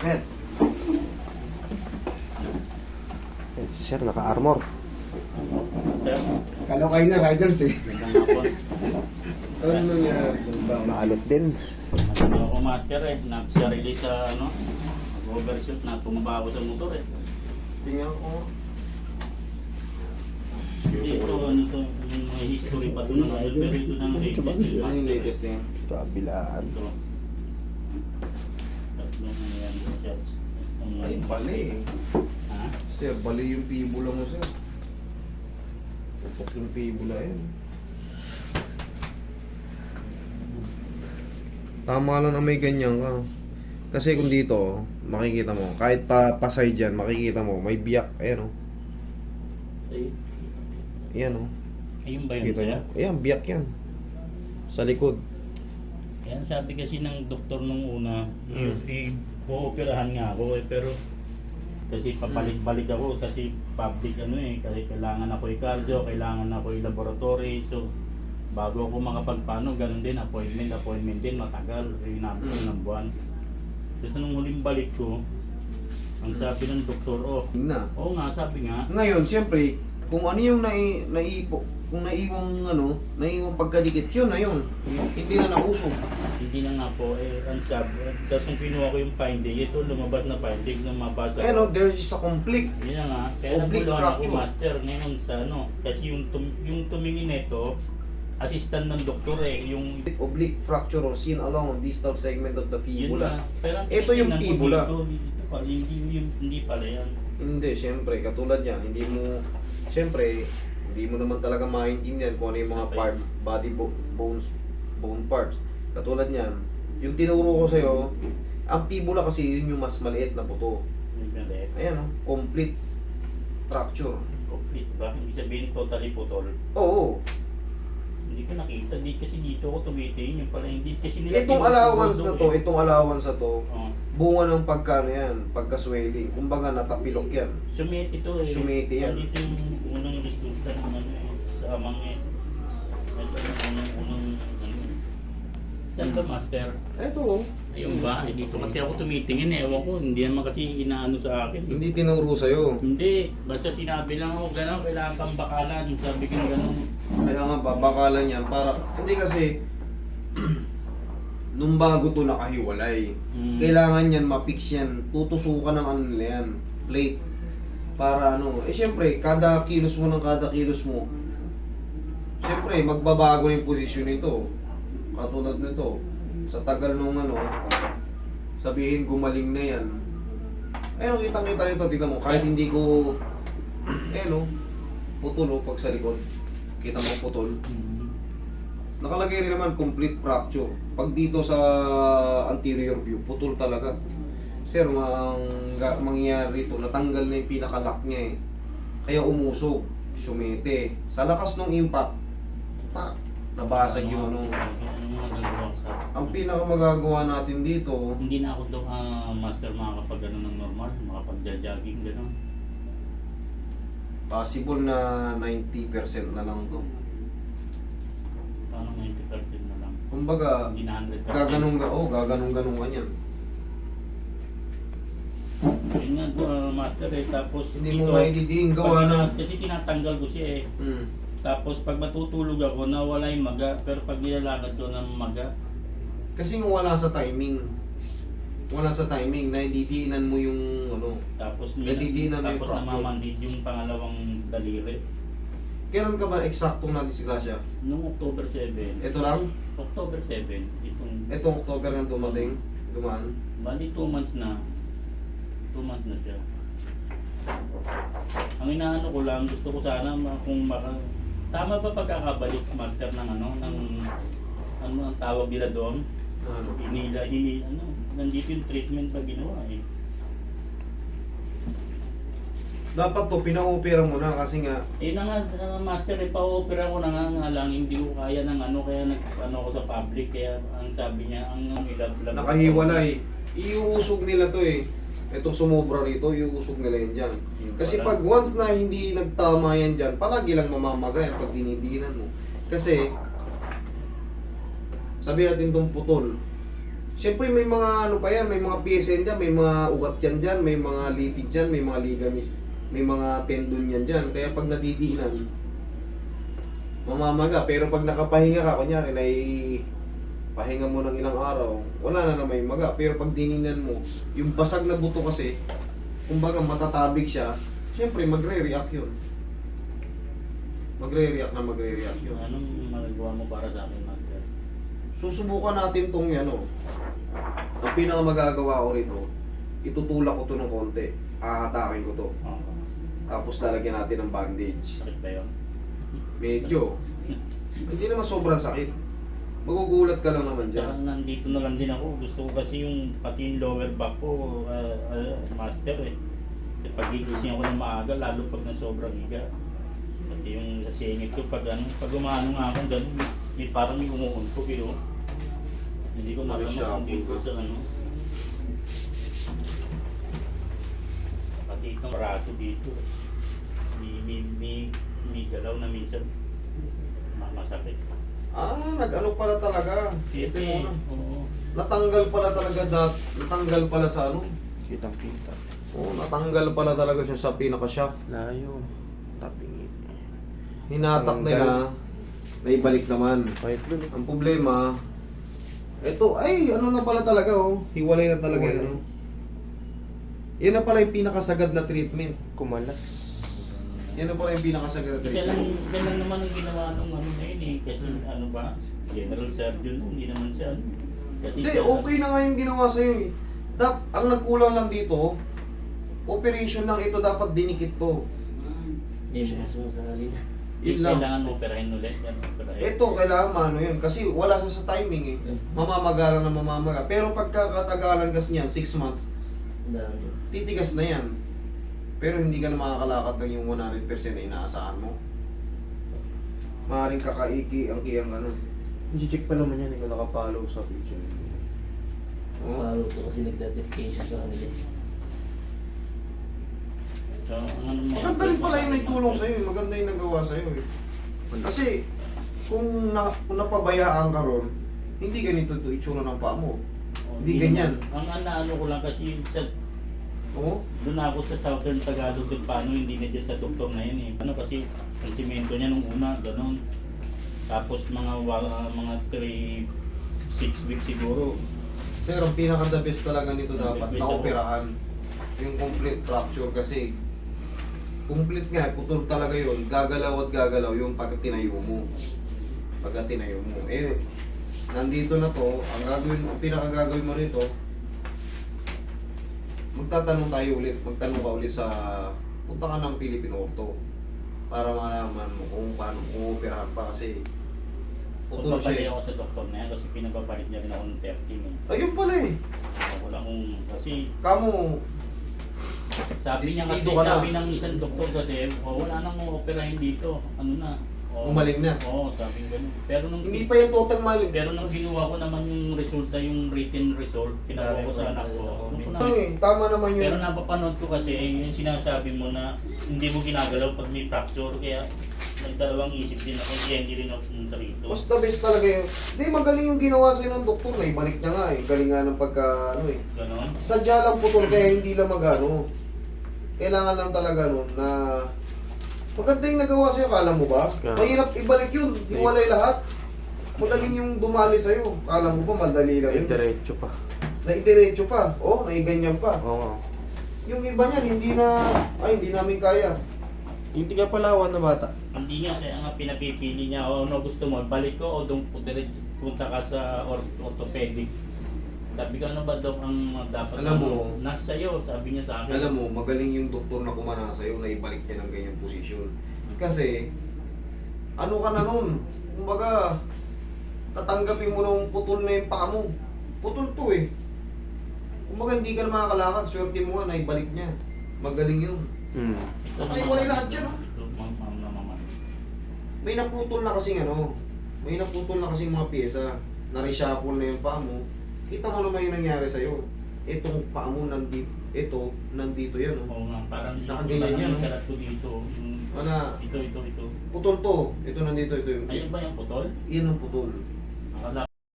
Red. Yan, Si sir, naka-armor. Kala ko kayo na riders eh. Ano nangyari dyan ba? Maalot din. Ano ako master eh, nagsarili sa ano, overshoot na tumaba ako sa motor eh. Tingnan ko. Hindi, ito ano to, yung mga history pa doon ng ano, pero ito ng latest. Ano yung latest niya? Kabilaan. Ito. Ano yan, church. Ang- Ay, bali eh. Ha? Sir, bali yung pibula mo sir. Pupok yung pibula yun. Tama lang na may ganyan ka. Kasi kung dito, makikita mo, kahit pa pasay dyan, makikita mo, may biyak. Ayan o. Ay, Ayan o. ayun ba yun Kita mo? Ayan, biyak yan. Sa likod. Kaya sabi kasi ng doktor nung una, Mm. i-ooperahan nga ako eh, pero kasi papalik-balik ako kasi public ano eh, kasi kailangan ako i-cardio, kailangan ako i-laboratory, so bago ako makapagpano, ganun din, appointment, appointment din, matagal, inabot ko ng buwan. Tapos nung huling balik ko, ang sabi ng doktor, oh, Na. oo nga, sabi nga, Ngayon, siyempre, kung ano yung nai, naipo, kung naiwang ano, naiwang pagkadikit, yun na yun. Hindi na nausog. hindi na nga po, eh, ang sabi, tapos nung kinuha ko yung finding, ito lumabas na finding na mabasa Ayan o, there is a conflict. Yun na nga, kaya Oblique naguluhan ako master ngayon sa ano, kasi yung, tum, yung tumingin nito, assistant ng doktor eh, yung Oblique fracture or seen along distal segment of the yun fibula. na. Ito yung fibula. Dito, dito pa, hindi, hindi, hindi pala yan. Hindi, siyempre, katulad yan, hindi mo, siyempre, hindi mo naman talaga maintindihan kung ano yung mga part, body bo- bones, bone parts. Katulad niyan, yung tinuro ko sa'yo, ang fibula kasi yun yung mas maliit na buto. Yung galit. Ayan o, complete fracture. Complete ba? Hindi sabihin totally putol. Oo, Hindi ko nakita, di kasi dito ako tumitingin. Yung pala hindi kasi nila itong allowance na doon to, eh. itong allowance na to, Oh. bunga ng pagkano yan, pagka-swelling. Kumbaga natapilok yan. Sumete to eh. Sumete yan. Ah, Dito yung unang ng ano eh, sa amang eh. Ito yung unang, unang, ano. Saan ba master? Ito oh, Ayun ba? Eh, dito kasi ako tumitingin eh. Ewan ko, hindi naman kasi inaano sa akin. hindi tinuro sa'yo. Hindi, basta sinabi lang ako, gano'n, kailangan kang bakalan. Sabi ko gano'n. Kaya nga, babakalan yan para, hindi kasi, nung bago to nakahiwalay, Mm. kailangan yan mapix yan, tutusukan ng ano nila yan, plate. Para ano, eh syempre, kada kilos mo ng kada kilos mo, syempre, magbabago na yung posisyon nito. Katulad nito, sa tagal nung ano, sabihin gumaling na yan. Ayun, kitang-kita nito, tignan mo, kahit hindi ko, eh no, putol oh, pag sa likod. Kita mo putol. Nakalagay rin naman complete fracture. Pag dito sa anterior view, putol talaga. Sir, mang, mangyayari ito, natanggal na yung pinakalock niya eh. Kaya umusog, sumete. Sa lakas ng impact, pa, nabasag yung ano. Ano ko sa Ang pinaka magagawa natin dito, Hindi na ako daw ah, master makakapag ano ng normal, makapag-jogging gano'n. possible na 90% na lang to. Paano 90% na lang? Kumbaga, Hindi na 100%. gaganong ga, oh, gaganong ganong ka niyan. Yun nga to, ah, master eh. Tapos Hindi mo maididiin gawa pag ina- Kasi tinatanggal ko siya eh. Hmm. Tapos pag matutulog ako, nawala yung maga. Pero pag nilalakad ko ng maga, Kasi nga wala sa timing. Wala sa timing, naididiinan mo yung ano. tapos Nadidiinan mo yung tapos fracture. namamanhid yung pangalawang daliri. Kailan ka ba eksaktong na disgrasya? Noong October 7. Ito lang? October 7. Itong, Itong October nga dumating, dumaan. bali 2 months na. 2 months na siya. Ang inaano ko lang, gusto ko sana kung maka... Tama ba pagkakabalik, master, ng ano, ng... Ano ang tawag nila doon? Ano? Hinila, hinila, ano, nandito yung treatment pa ginawa eh. Dapat to, pina-opera mo na kasi nga, Eh na nga, na, master, eh, pa-opera ko na nga, nga lang, hindi ko kaya ng ano, kaya nag, ano ko sa public, kaya ang sabi niya, ang ang ilab-lab. nakahiwalay. Iuusog nila to eh. Itong sumobra rito, iuusog nila yan dyan. Kasi pag once na hindi nagtama yan dyan, palagi lang mamamaga yan pag dinidinan mo. Kasi, sabi natin itong putol, Siyempre may mga ano pa yan, may mga PSN dyan, may mga ugat yan dyan, may mga litid dyan, may mga ligaments, may mga tendon yan dyan. Kaya pag nadidiinan, mamamaga. Pero pag nakapahinga ka, kunyari, na pahinga mo ng ilang araw, wala na naman yung maga. Pero pag dininan mo, yung basag na buto kasi, kumbaga matatabig siya, siyempre magre-react yun. Magre-react na magre-react yun. Anong magagawa mo para sa akin, Master? Susubukan natin tong ano. Ang pinaka magagawa ko rito, itutulak ko to ng konti. Ahatakin ko to. Tapos lalagyan natin ng bandage. Sakit ba yun? Medyo. Hindi naman sobrang sakit. Magugulat ka lang naman dyan. nandito na lang din ako. Gusto ko kasi yung pati yung lower back ko, ah, ah, master eh. Pag gigising ako ng maaga, lalo pag na sobrang higa. Pati yung sa singit ko, pag ano, pag umano nga ako, ganun, may, parang may umuuntok eh. Oh. Hindi ko shampoo kung dito sa ano. Pati itong braso dito. May, may, may, may galaw na minsan ma- masakit. Ah, nag-ano pala talaga. Ito Ito eh. mo na. Oo. Natanggal pala talaga dat. Natanggal pala sa ano. Kitang kita. Oo, natanggal pala talaga siya sa pinaka-shaft. Layo. Tapingi. Hinatak Tanggal. nila. Naibalik naman. Dun eh. Ang problema, ito, ay, ano na pala talaga, oh. Hiwalay na talaga Hiwalay. yun, oh. Yan na pala yung pinakasagad na treatment. Kumalas. Yan na pala yung pinakasagad na Kasi yan lang naman ang ginawa nung ano na yun eh. Kasi Hmm. ano ba, general surgeon, hindi naman siya. ano. Kasi Hindi, siya- okay na nga yung ginawa sa'yo, eh. Dap, ang nagkulang lang dito, operation lang ito, dapat dinikit to. Hindi mo sumasalin. Yun lang. Kailangan mo operahin ulit. Yan, operahin. Ito, kailangan maano yun. Kasi wala siya sa timing, eh. Mamamagalan na mamamaga. Pero pagkakatagalan kasi niyan, 6 months, Ang dami. titigas na yan. Pero hindi ka na makakalakad ng yung 100% na inaasahan mo. Maaaring kakaiki ang kiyang ano. I-check pa naman yan. Ikaw nakapollow sa picture. Oh. Palo to kasi nag-notification sa kanila. So, ang ano mo- Maganda rin pala yung naitulong sa'yo. eh. Maganda yung nagawa sa'yo. Eh. Kasi kung, na, kung napabayaan ka ron, hindi ganito ito itsura ng paa mo. Oh, Hindi ganyan. Ang ano ko lang kasi yung sa Oo. doon ako sa Southern Tagalog din paano hindi na dyan sa doktor na yun eh. Ano kasi ang simento niya nung una, ganun. Tapos mga wa- mga 3 6 weeks siguro. Sir, ang pinaka-the best talaga nito The dapat, best na-operahan. Yung complete fracture kasi complete nga, putol talaga yun. Gagalaw at gagalaw yung pag tinayo mo. Pag tinayo mo. Eh, nandito na to, ang gagawin, pinakagagawin mo rito, magtatanong tayo ulit, magtanong ka ulit sa, punta ka ng Philippine Ortho para malaman mo kung paano kung operahan pa kasi Pagpapalik siya. eh. ako sa doktor na yan kasi pinababalik niya rin ako ng 13 eh. Ayun pala eh. Wala akong, kasi Kamo, sabi niya kasi, sabi ng isang doktor kasi, oh, wala nang operahin dito. Ano na? Oh, Gumaling na. Oo, sabi gano'n. Pero nung, hindi pa yung total maling. pero nung ginawa ko naman yung resulta, yung written result, pinakuha ko sa anak ko. Ano ko Ano na- eh, tama naman yun. Pero napapanood ko kasi yung sinasabi mo na hindi mo ginagalaw pag may fracture kaya nagdalawang isip din ako kaya hindi rin ako pumunta rito. Mas the best talaga yun. Hindi, magaling yung ginawa sa'yo ng doktor na ibalik niya nga eh. Galing nga ng pagka, ano eh. Ganon. Sadya lang putol kaya hindi lang magano. Kailangan lang talaga nun na... Maganda yung nagawa sa'yo, kala mo ba? Yeah. Mahirap ibalik yun, iwalay lahat. Madaling yung dumali sa'yo. Kala mo ba, madali lang yun. diretso pa. Naidiretso pa. Oh, naiganyan pa. Oo. Yung iba niyan, hindi na... Ay, hindi namin kaya. Hindi ka palawan na bata. Hindi nga kaya nga pinapipili niya o ano gusto mo, balik ko o doon punta, punta ka sa or- orthopedic. Sabi ko ano ba daw ang dapat Alam mo, ano, nasa iyo, sabi niya sa akin. Alam mo, magaling yung doktor na kumana sa'yo na ibalik niya ng ganyang posisyon. Kasi, ano ka na nun? Kumbaga, tatanggapin mo nung putol na yung paa mo. Putol to eh. Kumbaga, hindi ka na makakalakad. Swerte mo nga na ibalik niya. Magaling yun. Hmm. Ay, naman- wala lahat yan, na. May naputol na kasing ano, may naputol na kasing mga pyesa. Na-reshuffle na yung paa mo. Kita mo naman yung nangyari sa'yo. Itong paa mo nandito, ito, nandito yan. Oh. Oo nga, parang Nakaganyan yan, no? salat ko dito. yung- Wala. Ito, ito, ito. Putol to. Ito nandito, ito yung... Ayun ba yung putol? Yan ang putol.